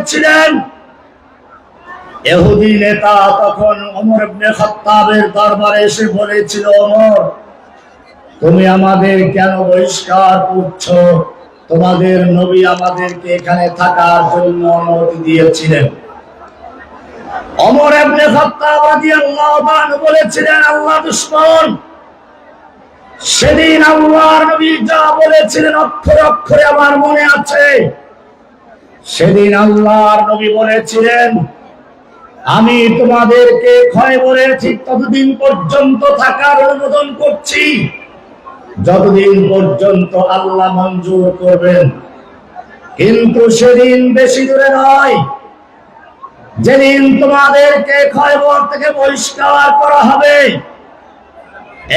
বলেছিলেন এহুদি নেতা তখন অমর খাত্তাবের দরবারে এসে বলেছিল অমর তুমি আমাদের কেন বহিষ্কার করছ? তোমাদের নবী আমাদেরকে এখানে থাকার জন্য অনুমতি দিয়েছিলেন। অমর ইবনে খাত্তাব রাদিয়াল্লাহু বলেছিলেন, আল্লাহ দুশমন, সেদিন আল্লাহর নবী যা বলেছিলেন অক্ষরে অক্ষরে আমার মনে আছে। সেদিন আল্লাহর নবী বলেছিলেন, আমি তোমাদেরকে খয়বরের ঠিক ততদিন পর্যন্ত থাকার অনুমোদন করছি। যতদিন পর্যন্ত আল্লাহ মঞ্জুর করবেন। কিন্তু সেদিন বেশি দূরে নয়। যেদিন তোমাদেরকে খয়বর থেকে বহিষ্কার করা হবে,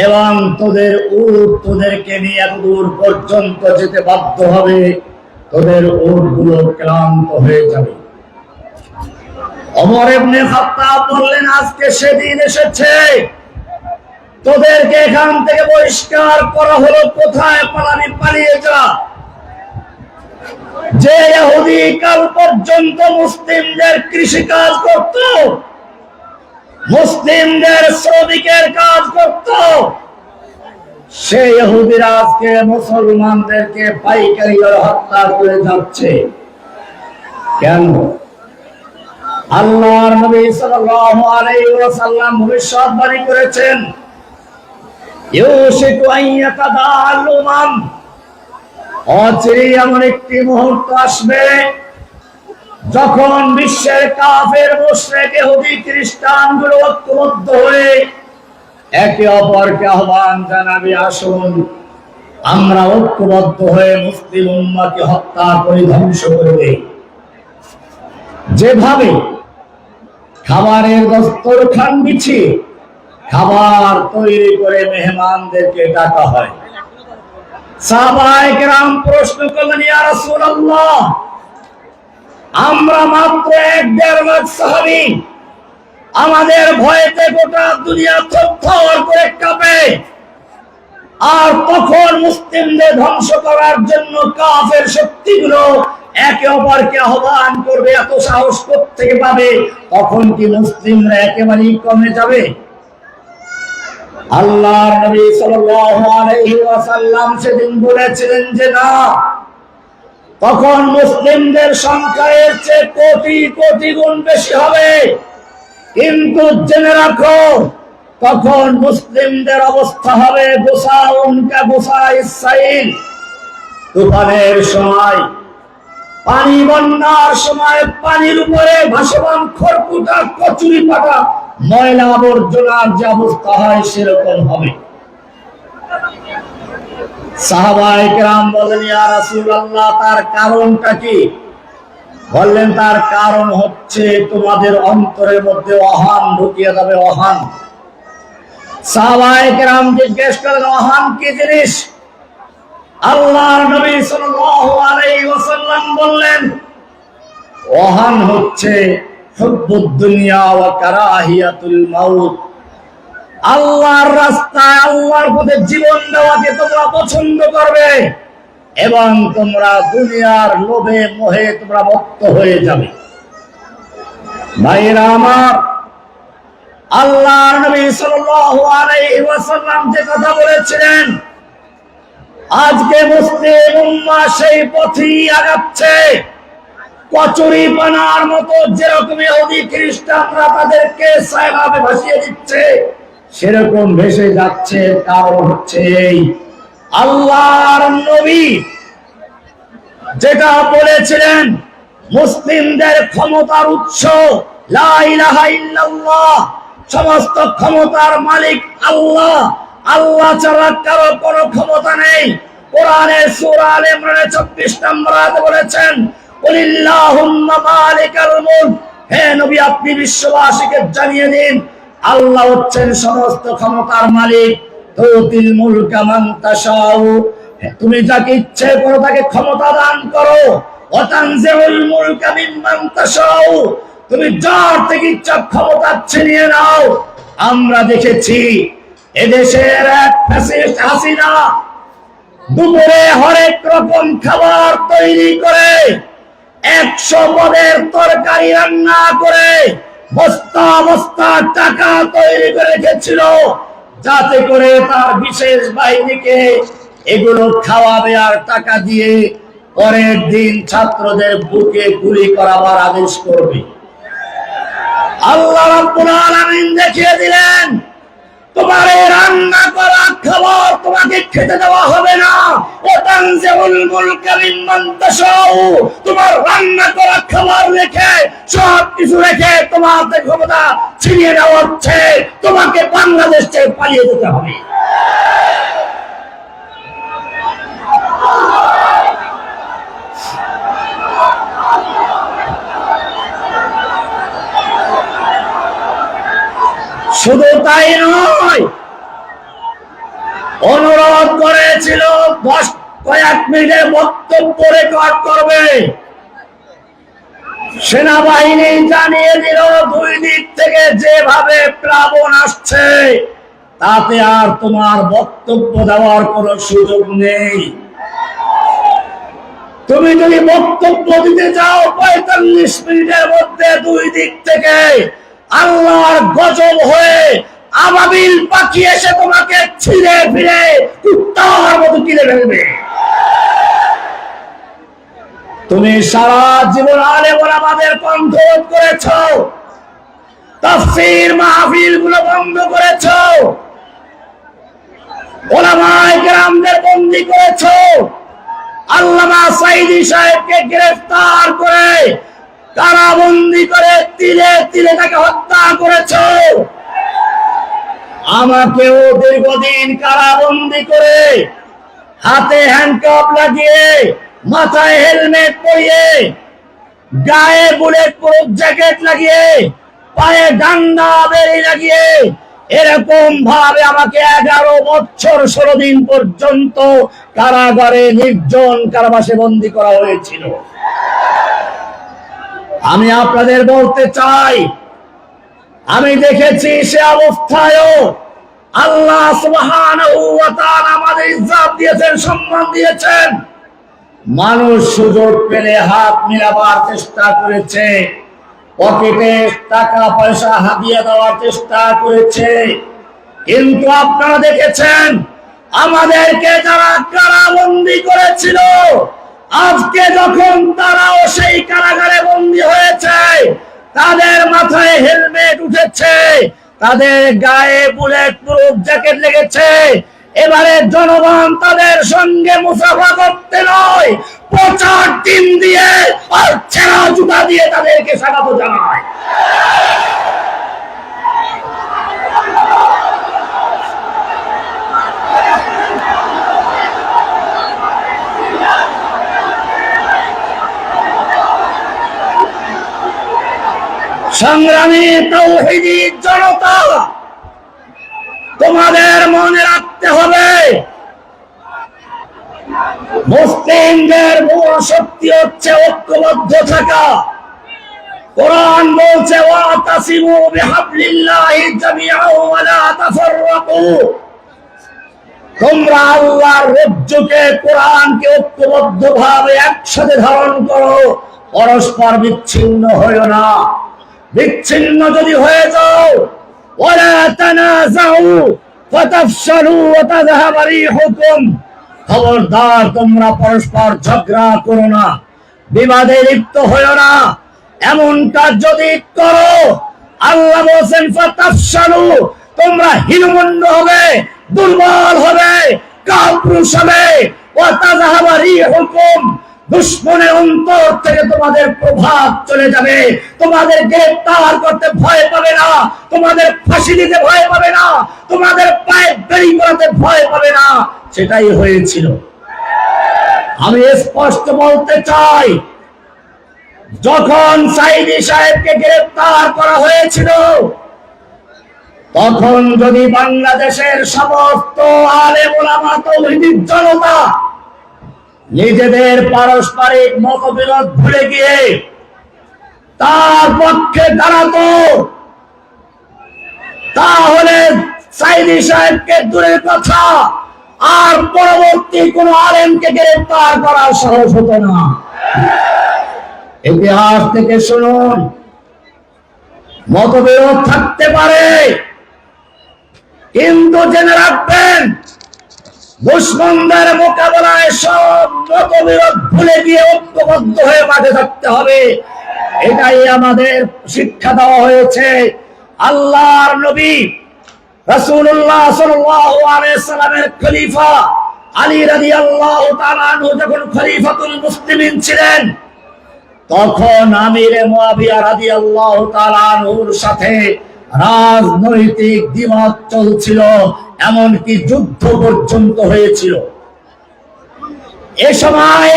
এবং তোদের উট তোদেরকে নিয়ে দূর পর্যন্ত যেতে বাধ্য হবে। তোদের উটগুলো ক্লান্ত হয়ে যাবে। অমর এমনি খাত্তাব বললেন, আজকে সেদিন এসেছে। তোদেরকে এখান থেকে বহিষ্কার করা হলো, কোথায় পালানি পালিয়ে যা। যে ইহুদি কাল পর্যন্ত মুসলিমদের কৃষি কাজ করত, মুসলিমদের শ্রমিকের কাজ করত মুসলমানদেরকে হত্যা করে যাচ্ছে। কেন? আল্লাহর নবী ভবিষ্যৎবাণী করেছেন এমন একটি মুহূর্ত আসবে যখন বিশ্বের কাফের, মুশরিক খ্রিস্টানগুলো ঐক্যবদ্ধ হয়ে একে অপরকে আহ্বান জানাবে, আসুন। আমরা ঐক্যবদ্ধ হয়ে মুসলিম উম্মাকে হত্যা করে ধ্বংস করে দেই। যেভাবে খাবারের দস্তর খান বিছিয়ে খাবার তৈরি করে মেহমানদেরকে ডাকা হয়। প্রশ্ন আমরা মাত্র এক দেড় লাখ সাহাবী আমাদের ভয়েতে গোটা দুনিয়া থরথর করে কাঁপে। আর তখন মুসলিমদের ধ্বংস করার জন্য কাফের শক্তিগুলো একে অপরকে আহ্বান করবে, এত সাহস থেকে পাবে? তখন কি মুসলিমরা একেবারেই কমে যাবে? আল্লাহর নবী সাল্লাল্লাহু আলাইহি ওয়াসাল্লাম সেদিন বলেছিলেন যে না, তখন মুসলিমদের সংখ্যা এর চেয়ে কোটি কোটি গুণ বেশি হবে। কিন্তু জেনে রাখো, তখন মুসলিমদের অবস্থা হবে গোসা উনকা গোসা ইসাইল। তুফানের সময়, পানি বন্যার সময় পানির উপরে ভাসমান খড়কুটা, কচুরি পাতা ময়লা আবর্জনার যে অবস্থা হয় সেরকম হবে। সাহাবায়ে কেরাম বলেন তার কারণটা কি? বললেন, তার কারণ হচ্ছে তোমাদের অন্তরের মধ্যে অহান ঢুকিয়ে যাবে, অহান। সাহাবায়ে কেরাম জিজ্ঞেস করেন অহান কি জিনিস? আল্লাহর নবী আলাইহি বললেন ওহান হচ্ছে দুনিয়া ওয়া কারাহিয়াতুল মাউত। আল্লাহর রাস্তায় আল্লাহর পথে জীবন দেওয়াকে তোমরা পছন্দ করবে। এবং তোমরা দুনিয়ার লোভে মোহে তোমরা মত্ত হয়ে যাবে। ভাইরা আমার নবী ওয়াসাল্লাম যে কথা বলেছিলেন, আজকে মুসলিম উম্মা সেই পথই আগাচ্ছে। কচুরি মতো যেরকম ইহুদি খ্রিস্টানরা তাদেরকে সাইলাবে ভাসিয়ে দিচ্ছে, সেরকম ভেসে যাচ্ছে, কারণ হচ্ছে এই আল্লাহর নবী যেটা বলেছিলেন, মুসলিমদের ক্ষমতার উৎস সমস্ত ক্ষমতার মালিক আল্লাহ। আল্লাহ ছাড়া কারও কোনো ক্ষমতা নেই। কোরআনে সূরা আলে ইমরানের 24 নম্বর বলেছেন হে নবী, আপনি বিশ্ববাসীকে জানিয়ে দিন, আল্লাহ হচ্ছেন সমস্ত ক্ষমতার মালিক। তাশাউ। তুমি যাকে ইচ্ছে করো তাকে ক্ষমতা দান করো। তুমি যার থেকে ইচ্ছা ক্ষমতা ছিনিয়ে নাও। আমরা দেখেছি এদেশের হাসিনা দুপুরে হরেক রকম খাবার তৈরি করে, একশো পদের তরকারি রান্না করে, বস্তা বস্তা টাকা তৈরি করে রেখেছিল। যাতে করে তার বিশেষ বাহিনীকে এগুলো খাওয়াবে আর টাকা দিয়ে পরের দিন ছাত্রদের বুকে গুলি করাবার আদেশ করবে। আল্লাহ দেখিয়ে দিলেন তোমার রান্না করা খাবার তোমাকে খেতে দেওয়া হবে না। ওতানজিউল মুলকা মিম্মান তাশাউ, তোমার রান্না করা খাবার রেখে, সব কিছু রেখে তোমার ক্ষমতা ছিনিয়ে নেওয়া হচ্ছে। তোমাকে বাংলাদেশ থেকে পালিয়ে যেতে হবে। শুধু তাই নয়, অনুরোধ করেছিল দশ কয়েক মিনিটের বক্তব্য রেকর্ড করবে। সেনাবাহিনী জানিয়ে দিল, দুই দিক থেকে যেভাবে প্লাবন আসছে, তাতে আর তোমার বক্তব্য দেওয়ার কোনো সুযোগ নেই। তুমি যদি বক্তব্য দিতে যাও পঁয়তাল্লিশ মিনিটের মধ্যে দুই দিক থেকে আল্লাহর গজব হয়ে আবাবিল পাখি এসে তোমাকে ছিঁড়ে ফিরে কুত্তার মতো কিনে ফেলবে। তুমি সারা জীবন আলে আমাদের কণ্ঠ করেছ, তাফসীর মাহফিলগুলো বন্ধ করেছ, ওলামায়ে কেরামদের বন্দী করেছ, আল্লামা সাইদি সাহেবকে গ্রেফতার করে কারাবন্দি করে তিলে তিলে তাকে হত্যা করেছ। আমাকেও দীর্ঘদিন কারাবন্দি করে হাতে হ্যান্ডকাপ লাগিয়ে, মাথায় হেলমেট পরিয়ে, গায়ে বুলেট প্রুফ জ্যাকেট লাগিয়ে, পায়ে ডান্ডা বেরি লাগিয়ে, এরকম ভাবে আমাকে এগারো বছর ষোলো দিন পর্যন্ত কারাগারে নির্জন কারাবাসে বন্দী করা হয়েছিল। আমি আপনাদের বলতে চাই, আমি দেখেছি সে অবস্থায়ও আল্লাহ আমাদের ইজ্জত দিয়েছেন, সম্মান দিয়েছেন। মানুষ সুযোগ পেলে হাত মিলাবার চেষ্টা করেছে, পকেটে টাকা, পয়সা হাতিয়ে দেওয়ার চেষ্টা করেছে। কিন্তু আপনারা দেখেছেন, আমাদেরকে যারা কারাবন্দি করেছিল আজকে যখন তারাও সেই কারাগারে বন্দী হয়েছে, তাদের মাথায় হেলমেট উঠেছে, তাদের গায়ে বুলেট প্রুফ জ্যাকেট লেগেছে, এবারে জনগণ তাদের সঙ্গে মুসাফা করতে নয়, প্রচার টিম দিয়ে আর ছেঁড়া জুতা দিয়ে তাদেরকে স্বাগত জানায়। সংগ্রামী তৌহিদি জনতা, তোমাদের মনে রাখতে হবে, মুসলিমদের মূল শক্তি হচ্ছে ঐক্যবদ্ধ থাকা। কোরআন বলছে, ওয়াতাসিমু বিহাবলিল্লাহি জামিআন ওয়া লা তাফাররাকু। তোমরা আল্লাহর রজ্জুকে কোরআনকে ঐক্যবদ্ধ ভাবে একসাথে ধারণ করো, পরস্পর বিচ্ছিন্ন হইও না। বিচ্ছিন্ন যদি হয়ে যাও খবরদার, তোমরা পরস্পর বিবাদে না। যদি করো, আল্লাহ তোমরা হীনমন্ড হবে, দুর্বল হবে, কাপুরুষ হবে। রিহুকুম দুশ্মনের অন্তর থেকে তোমাদের প্রভাব চলে যাবে। তোমাদের গ্রেফতার করতে ভয় পাবে না। তোমাদের ফাঁসি দিতে ভয় পাবে না। তোমাদের পায়ে বেরি করাতে ভয় পাবে না। সেটাই হয়েছিল। আমি স্পষ্ট বলতে চাই, যখন সাইদি সাহেবকে গ্রেফতার করা হয়েছিল, তখন যদি বাংলাদেশের সমস্ত আলে ওলামা তৌহিদির জনতা নিজেদের পারস্পরিক মতবিরোধ ভুলে গিয়ে তার পক্ষে দাঁড়াতো। তাহলে সাইদি সাহেবকে দূরের কথা, আর পরবর্তী কোন আলেমকে গ্রেফতার করার সাহস হতো না। ইতিহাস থেকে শুনুন, মতবিরোধ থাকতে পারে, কিন্তু জেনে রাখবেন দুশ্মনদের মোকাবেলায় সব মতবিরোধ ভুলে গিয়ে ঐক্যবদ্ধ হয়ে মাঠে থাকতে হবে। এটাই আমাদের শিক্ষা দেওয়া হয়েছে। আল্লাহর নবী রাসূলুল্লাহ সাল্লাল্লাহু আলাইহি সাল্লামের খলিফা আলী রাদিয়াল্লাহু তাআলা আনহু যখন খলিফাতুল মুসলিমিন ছিলেন, তখন আমিরে মুয়াবিয়া রাদিয়াল্লাহু তাআলা আনহুর সাথে রাজনৈতিক দ্বিমত চলছিল। এমনকি যুদ্ধ পর্যন্ত হয়েছিল। এ সময়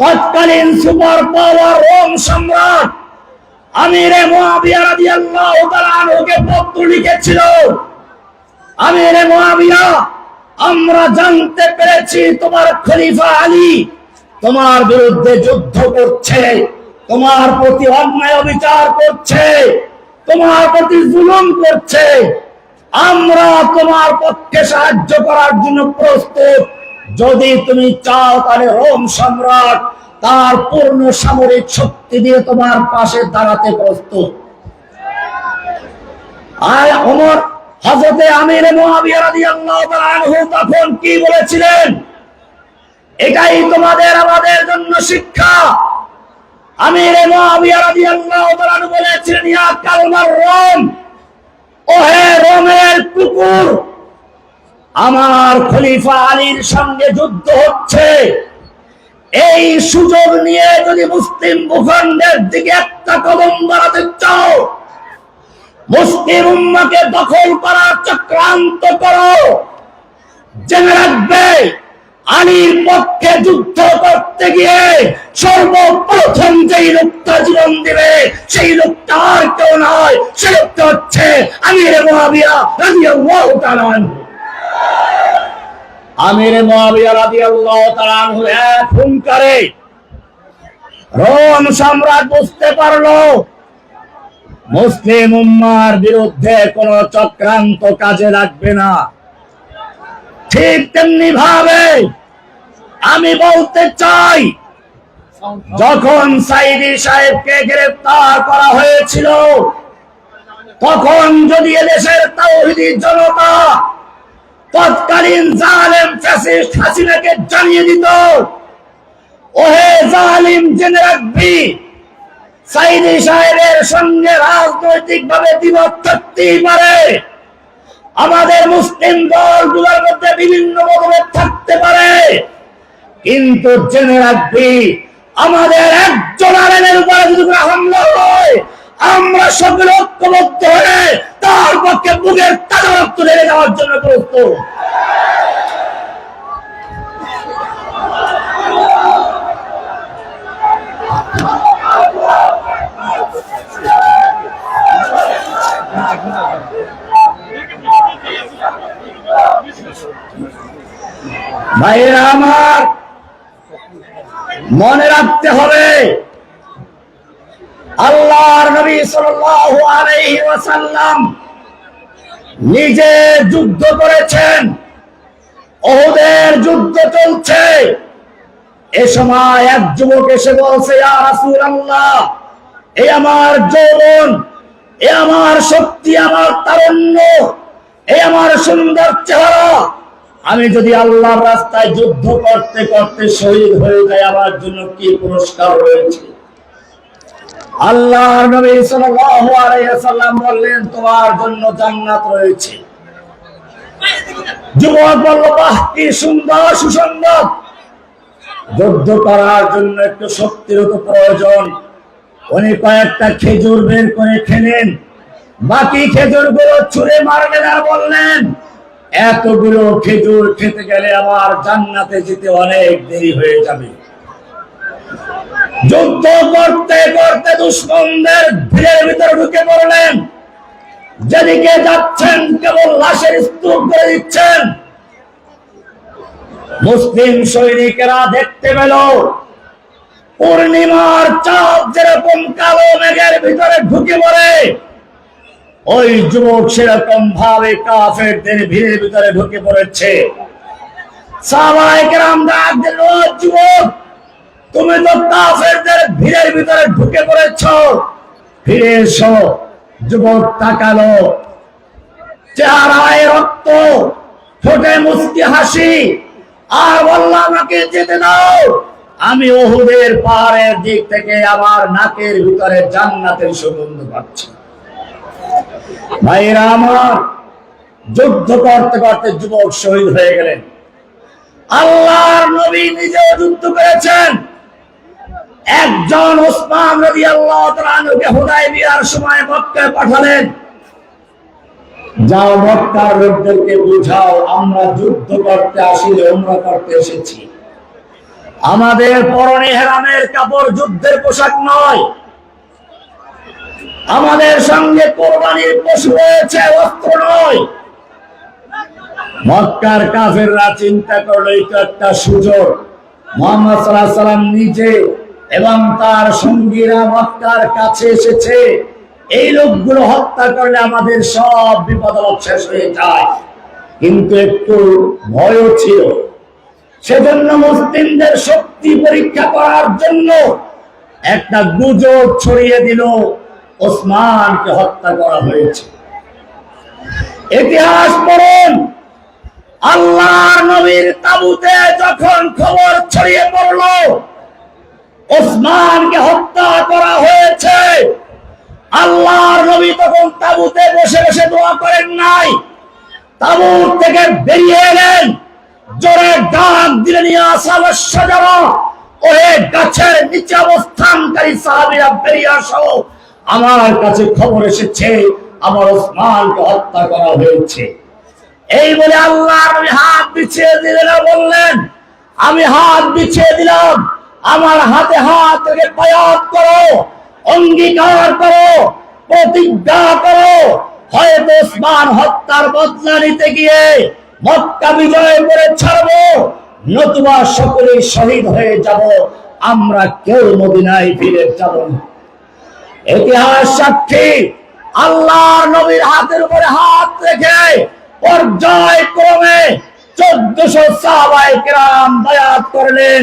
তৎকালীন সুপার পাওয়ার রোম সম্রাট আমিরে আনহুকে পত্র লিখেছিল, আমিরে মুয়াবিয়া আমরা জানতে পেরেছি তোমার খলিফা আলী তোমার বিরুদ্ধে যুদ্ধ করছে, তোমার প্রতি অন্যায় বিচার করছে, তোমার প্রতি জুলুম করছে আমরা তোমার পক্ষে সাহায্য করার জন্য প্রস্তুত। যদি তুমি চাও তাহলে রোম সম্রাট তার পূর্ণ সামরিক শক্তি দিয়ে তোমার পাশে দাঁড়াতে প্রস্তুত। আর ওমর, হযরতে আমির তখন কি বলেছিলেন? এটাই তোমাদের আমাদের জন্য শিক্ষা। আমির বলেছিলেন, ইয়া কালমার রোম ও হে রোমের কুকুর, আমার খলিফা আলীর সঙ্গে যুদ্ধ হচ্ছে। এই সুযোগ নিয়ে যদি মুসলিম ভূখণ্ডের দিকে একটা কদম বাড়াতে চাও, মুসলিম উম্মাকে দখল করার চক্রান্ত করো। জেনে রাখবে আলীর পক্ষে যুদ্ধ করতে গিয়ে সর্বপ্রথম যেই লোকটা জীবন দিবে, সেই লোকটা আর কেউ নয়, সে লোকটা হচ্ছে আমির মহাবিয়া রাদিয়াল্লাহু তাআলা আনহু। আমির মহাবিয়া রাদিয়াল্লাহু তাআলা আনহু এক হুঙ্কারে রোম সম্রাট বুঝতে পারল, মুসলিম উম্মার বিরুদ্ধে কোন চক্রান্ত কাজে লাগবে না ঠিক তেমনি ভাবে আমি বলতে চাই, যখন সাইদি সাহেবকে গ্রেফতার করা হয়েছিল, তখন যদি এদেশের তাওহিদি জনতা জানিয়ে দিত জেনে রাখবি সাহেবের সঙ্গে থাকতেই পারে। আমাদের মুসলিম দলগুলোর মধ্যে বিভিন্ন মতভেদ থাকতে পারে। কিন্তু জেনে রাখবি, আমাদের একজন আলেমের উপরে যদি কোনো হামলা হয়, আমরা সকলে ঐক্যবদ্ধ হয়ে তার পক্ষে বুকের তাজা রক্ত ঢেলে দেওয়ার জন্য প্রস্তুত। ভাইয়েরা আমার মনে রাখতে হবে। আল্লাহর নবী ওয়াসাল্লাম নিজে যুদ্ধ করেছেন। ওহুদের যুদ্ধ চলছে। এ সময় এক যুবক এসে বলছে এ আমার যৌবন, এ আমার শক্তি, আমার তারুণ্য, এ আমার সুন্দর চেহারা আমি যদি আল্লাহর রাস্তায় যুদ্ধ করতে করতে শহীদ হয়ে যাই, আমার জন্য কি পুরস্কার রয়েছে? আল্লাহ নবী সাল্লাল্লাহু আলাইহি সাল্লাম বললেন, তোমার জন্য জান্নাত রয়েছে। যুবক বলল, বাহ, কি সুন্দর সুসংবাদ। যুদ্ধ করার জন্য একটু শক্তির তো প্রয়োজন। উনি কয়েকটা খেজুর বের করে খেলেন। বাকি খেজুরগুলো ছুঁড়ে মারবেন আর বললেন এতগুলো খেজুর খেতে গেলে আমার জান্নাতে যেতে অনেক দেরি হয়ে যাবে। যুদ্ধ করতে করতে দুশ্মনদের ভিড়ের ভিতরে ঢুকে পড়লেন। যেদিকে যাচ্ছেন, কেবল লাশের স্তূপ করে দিচ্ছেন। মুসলিম সৈনিকেরা দেখতে পেল, পূর্ণিমার চাঁদ যেরকম কালো মেঘের ভিতরে ঢুকে পড়ে। ওই যুবক সেরকম ভাবে কাফেরদের ভিড়ের ভিতরে ঢুকে পড়েছে। সাহাবায়ে কেরাম ডাক দিল, "ও যুবক তুমি তো কাফেরদের ভিড়ের ভিতরে ঢুকে পড়েছ। ফিরে এসো যুবক তাকালো। চেহারায় রক্ত ঠোঁটে মুস্কি হাসি আর বলল আমাকে যেতে দাও। আমি ওহুদের পাহাড়ের দিক থেকে আমার নাকের ভিতরে জান্নাতের সুগন্ধ পাচ্ছি। ভাইরা আমার, যুদ্ধ করতে করতে যুবক শহীদ হয়ে গেলেন। আল্লাহর নবী নিজেও যুদ্ধ করেছেন। একজন ওসমান নবী আল্লাহ তাআলাকে হুদাই বিয়ার সময় মক্কায় পাঠালেন। যাও মক্কার লোকদেরকে বুঝাও, আমরা যুদ্ধ করতে আসিলে, উমরা করতে এসেছি। আমাদের পরনে হেরামের কাপড় যুদ্ধের পোশাক নয়। আমাদের সঙ্গে কোরবানির পশু রয়েছে, অস্ত্র নয়। মক্কার কাফেররা চিন্তা করল একটা সুযোগ। মোহাম্মদ নিজে এবং তার সঙ্গীরা মক্কার কাছে এসেছে। এই লোকগুলো হত্যা করলে আমাদের সব বিপদ শেষ হয়ে যায়। কিন্তু একটু ভয়ও ছিল। সেজন্য মুসলিমদের শক্তি পরীক্ষা করার জন্য একটা গুজব ছড়িয়ে দিল। ওসমানকে হত্যা করা হয়েছে। ইতিহাস পড়ুন। আল্লাহর নবীর তাবুতে যখন খবর ছড়িয়ে পড়ল, ওসমানকে হত্যা করা হয়েছে। আল্লাহর নবী তখন তাবুতে বসে বসে দোয়া করেন নাই। তাবুত থেকে বেরিয়ে এলেন। জোরে ডাক দিলেন ওহে গাছের নিচে অবস্থানকারী সাহাবীরা বেরিয়ে আসো। আমার কাছে খবর এসেছে, আমার ওসমানকে হত্যা করা হয়েছে। এই বলে আল্লাহ নবী হাত বিছিয়ে দিলেন বললেন, আমি হাত বিছিয়ে দিলাম, আমার হাতে হাত রেখে বায়াত করো, অঙ্গীকার করো, প্রতিজ্ঞা করো। হয়তো ওসমান হত্যার বদলা নিতে গিয়ে মক্কা বিজয় করে ছাড়বো, নতুবা সকলেই শহীদ হয়ে যাব, আমরা কেউ মদিনায় ফিরে যাব না। ইতিহাস সাক্ষী। আল্লাহর নবীর হাতের উপরে হাত রেখে পর্যায়ক্রমে চোদ্দশো সাহাবাই কেরাম বায়াত করলেন।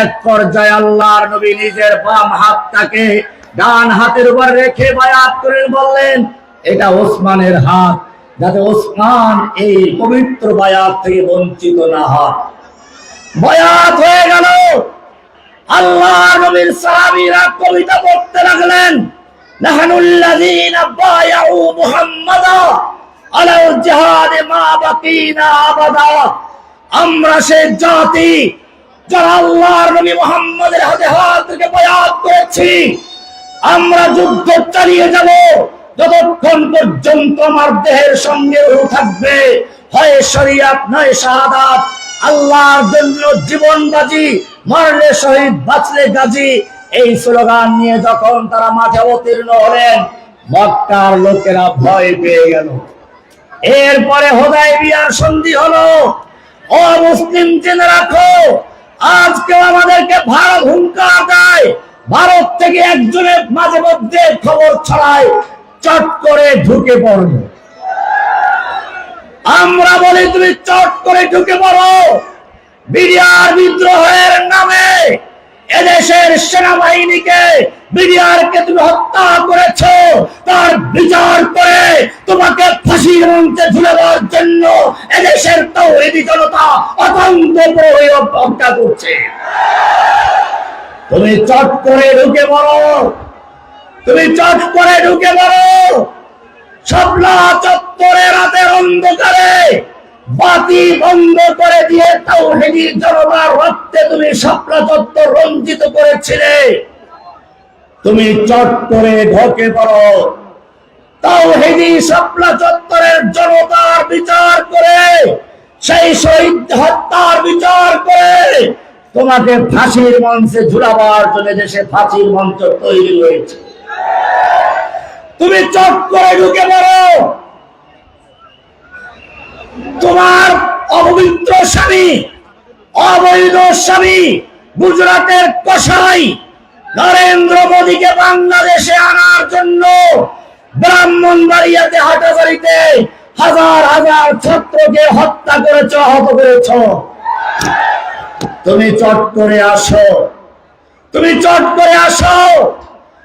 এক পর্যায়ে আল্লাহর নবী নিজের বাম হাতটাকে ডান হাতের উপর রেখে বায়াত করে বললেন, এটা ওসমানের হাত, যাতে ওসমান এই পবিত্র বায়াত থেকে বঞ্চিত না হয়। বয়াত হয়ে গেল। আল্লাহ নবীর সাহাবীরা কবিতা পড়তে লাগলেন, নাহানুল্লাযীনা বায়াউ মুহাম্মাদা আলাল জিহাদে মা বাকিনা আবাদা। আমরা সে জাতি যারা আল্লাহর নবী মুহাম্মদের হাতে হাত থেকে বয়াত করেছি, আমরা যুদ্ধ চালিয়ে যাব। যতক্ষণ পর্যন্ত আমার দেহের সঙ্গে রূহ থাকবে, হয় শরিয়াত, নয় শাহাদাত, আল্লাহর জন্য জীবন বাজি মরলে শহীদ, বাঁচলে গাজী। এই স্লোগান নিয়ে যখন তারা মাঠে অবতীর্ণ হলেন, মক্কার লোকেরা ভয় পেয়ে গেল। এরপরে হোদাই বিয়ার সন্ধি হলো। ও মুসলিম জেনে রাখো আজকে আমাদেরকে ভারত হুঙ্কার দেয়। ভারত থেকে একজনের মাঝে মধ্যে খবর ছড়ায়, চট করে ঢুকে পড়বে আমরা বলি, তুমি চট করে ঢুকে পড়ো। বিডিআর বিদ্রোহের নামে এদেশের সেনাবাহিনীকে বিডিআর কে তুমি হত্যা করেছ, তার বিচার করে তোমাকে ফাঁসির মঞ্চে ঝুলে দেওয়ার জন্য এদেশের তৌহিদি জনতা অত্যন্ত অপেক্ষা করছে। তুমি চট করে ঢুকে পড়ো, তুমি চট করে ঢুকে পড়ো। শাপলা চত্বরে রাতের অন্ধকারে বাতি বন্ধ করে দিয়ে তাওহীদের জনতার রক্তে তুমি চত্বর রঞ্জিত করেছিলে। তুমি চট করে ঢোকে পড়ো। জনতার বিচার করে, সেই শহীদ হত্যার বিচার করে, তোমাকে ফাঁসির মঞ্চে ঝুলাবার জন্য দেশে ফাঁসির মঞ্চ তৈরি হয়েছে। তুমি চট করে ঢুকে পড়ো। তোমার অপবিত্র স্বামী, অবৈধ স্বামী গুজরাটের কসাই নরেন্দ্র মোদীকে বাংলাদেশে আনার জন্য ব্রাহ্মণ ব্রাহ্মণবাড়িয়াতে হাটাজারিতে হাজার হাজার ছাত্রকে হত্যা করেছ, আহত করেছ। তুমি চট করে আসো, তুমি চট করে আসো।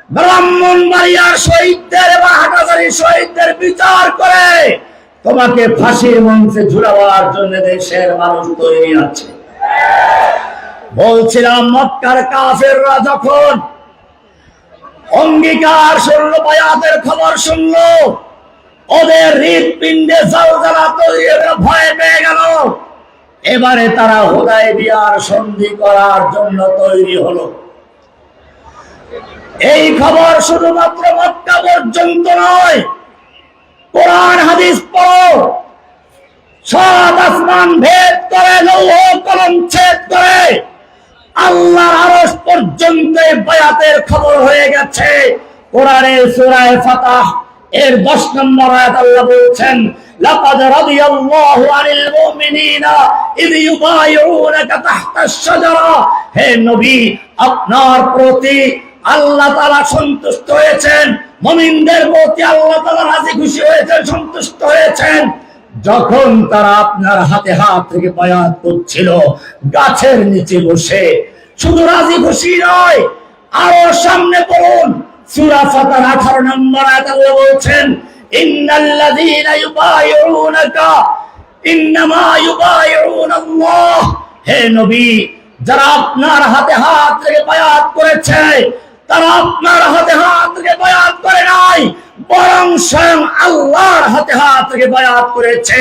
ব্রাহ্মণ বাড়িয়ার শহীদদের বা হাটাজারি শহীদদের বিচার করে তোমাকে ফাঁসির মঞ্চে ঝুলাবার জন্য দেশের মানুষ তৈরি আছে বলছিলাম, মক্কার কাফেররা যখন অঙ্গীকার শুনলো, বায়াতের খবর শুনলো, ওদের হৃদপিণ্ডে জলজালা তৈরি ভয় পেয়ে গেল। এবারে তারা হোদায় বিয়ার সন্ধি করার জন্য তৈরি হলো। এই খবর শুধুমাত্র মক্কা পর্যন্ত নয় কোরআন, হাদিস পড়ো। সাত আসমান ভেদ করে, লৌহ কলম ছেদ করে। আল্লাহর আরশ পর্যন্ত বায়াতের খবর হয়ে গেছে। কোরআনের সুরায় ফাতাহ, এর 10 নম্বর আয়াত আল্লাহ বলছেন, লাকাদ রাদিয়াল্লাহু আনিল মুমিনিনা ইয ইউবাইউনাকা তাহতা আশ-শাজারা হে নবী, আপনার প্রতি আল্লাহ তাআলা সন্তুষ্ট হয়েছেন। মুমিনদের প্রতি আল্লাহ তাআলা রাজি খুশি হয়েছেন, সন্তুষ্ট হয়েছেন। যখন তারা আপনার হাতে হাত থেকে বায়াত করছিল, গাছের নিচে বসে, শুধু রাজি খুশি নয়, আরও সামনে পড়ুন। সূরা ফাতার 18 নম্বর আয়াত আল্লাহ বলছেন, ইন্নাল্লাযীনা ইউবাইউনাকা, ইন্নামা ইউবাইউনাল্লাহ। হে নবী, যারা আপনার হাতে হাত থেকে বায়াত করেছে তারা আপনার হাতে হাত বায়াত করে নাই, বরং স্বয়ং আল্লাহর হাতে হাত থেকে বায়াত করেছে।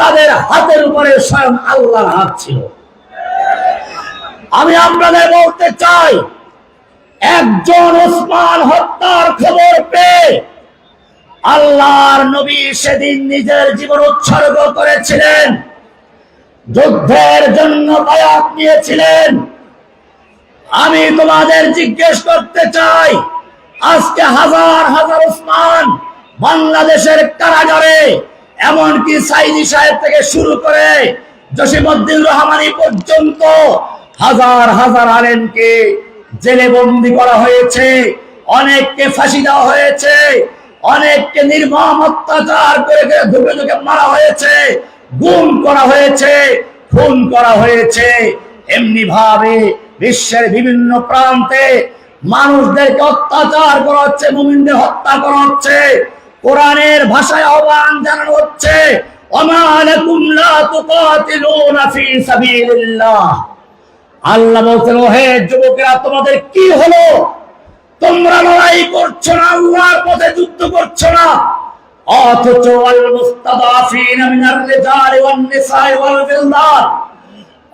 তাদের হাতের উপরে স্বয়ং আল্লাহর হাত ছিল। আমি আপনাদের বলতে চাই, একজন ওসমান হত্যার খবর পেয়ে আল্লাহর নবী সেদিন নিজের জীবন উৎসর্গ করেছিলেন। যুদ্ধের জন্য বায়াত নিয়েছিলেন। আমি তোমাদের জিজ্ঞেস করতে চাই, আজকে হাজার হাজার ওসমান বাংলাদেশের কারাগারে এমনকি সাইদি সাহেব থেকে শুরু করে জসিমউদ্দিন রহমানি পর্যন্ত হাজার হাজার আলেমকে জেলে বন্দি করা হয়েছে, অনেককে ফাঁসি দেওয়া হয়েছে, অনেককে নির্মম অত্যাচার করে করে ধুকে ধুকে মারা হয়েছে। গুম করা হয়েছে, খুন করা হয়েছে। এমনি ভাবে বিশ্বের বিভিন্ন প্রান্তে মানুষদেরকে অত্যাচার করা হচ্ছে, মুমিনদের হত্যা করা হচ্ছে। কোরআনের ভাষায় আহ্বান জানানো হচ্ছে আল্লাহ বলছেন হে যুবকেরা, তোমাদের কি হলো? তোমরা লড়াই করছ না, আল্লাহর পথে যুদ্ধ করছ না। অথচ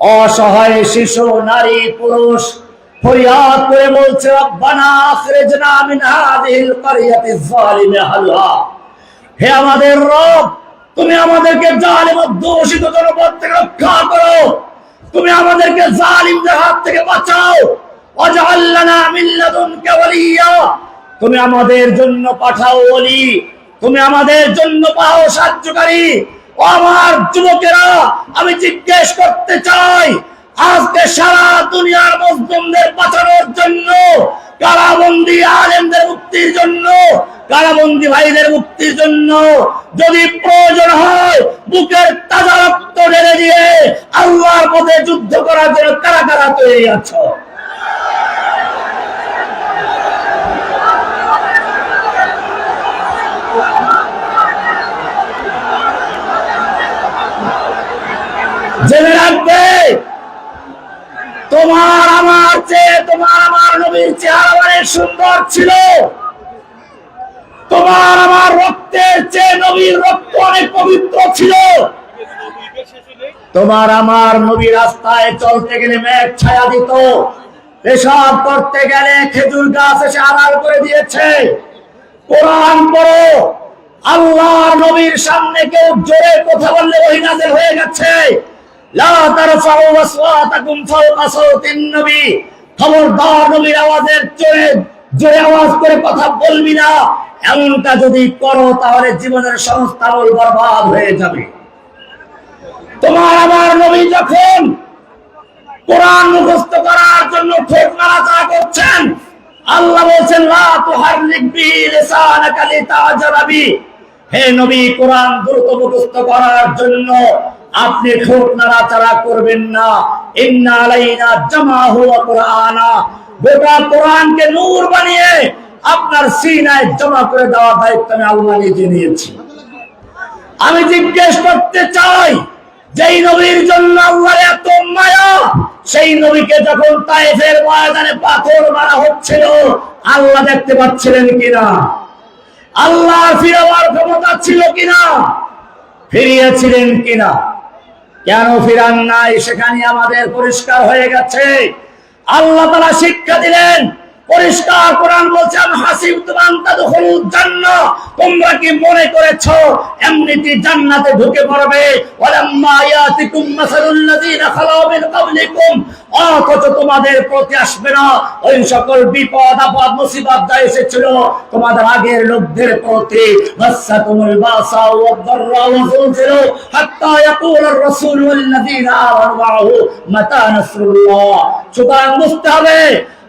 অসহায় শিশু, নারী, পুরুষ করে হে আমাদের তুমি আমাদেরকে জালিম ও থেকে রক্ষা করো। তুমি আমাদেরকে জালিমদের হাত থেকে বাঁচাও। তুমি আমাদের জন্য পাঠাও ওলি। তুমি আমাদের জন্য পাও সাহায্যকারী। আমার যুবকেরা, আমি জিজ্ঞেস করতে চাই, আজকে সারা দুনিয়ার মুসলিমদের বাঁচানোর জন্য কারাবন্দি আলেমদের মুক্তির জন্য কারাবন্দি ভাইদের মুক্তির জন্য যদি প্রয়োজন হয়, বুকের তাজা রক্ত ঢেলে দিয়ে আল্লাহর পথে যুদ্ধ করার জন্য কারা কারা তৈরি আছো? জেনে রাখবে। তোমার আমার চেয়ে, তোমার আমার নবীর চেহারা অনেক সুন্দর ছিল। তোমার আমার রক্তের চেয়ে নবীর রক্ত অনেক পবিত্র ছিল। তোমার আমার নবী রাস্তায় চলতে গেলে মেঘ ছায়া দিত। পেশাব করতে গেলে খেজুর গাছ এসে আড়াল করে দিয়েছে। কোরআন পড়ো। আল্লাহ নবীর সামনে কেউ জোরে কথা বললে নাজেল হয়ে গেছে। লা তারফাউ এমনটা যদি করো, তাহলে জীবনের বরবাদ হয়ে যাবে। তোমার আমার নবী যখন কোরআন মুখস্থ করার জন্য করছেন, আল্লাহ বলছেন হে নবী, কোরআন দ্রুত মুখস্থ করার জন্য আপনি ঠোঁট নাড়াচাড়া করবেন না। ইন্না আলাইনা জামাহু ওয়া কুরআনা। গোটা কোরআনকে নূর বানিয়ে আপনার সিনায় জমা করে দেওয়ার দায়িত্ব আমি আল্লাহ নিজে নিয়েছি। আমি জিজ্ঞেস করতে চাই, যেই নবীর জন্য আল্লাহর এত মায়া, সেই নবীকে যখন তাইফের ময়দানে পাথর মারা হচ্ছিল, আল্লাহ দেখতে পাচ্ছিলেন কিনা? আল্লাহর ফিরাবার ক্ষমতা ছিল কিনা? ফিরিয়েছিলেন কিনা? কেন ফিরান নাই? সেখানে আমাদের পরিষ্কার হয়ে গেছে। আল্লাহ তারা শিক্ষা দিলেন পরিষ্কার কোরআন বলছে আমি হাসিব তোমরা কি মনে করেছ, এমনিতে জান্নাতে ঢুকে পড়বে? তোমাদের আগের লোকদের প্রতি। মাসাতুমুল বাসা মাতা নাসরুল্লাহ। সুতরাং বুঝতে হবে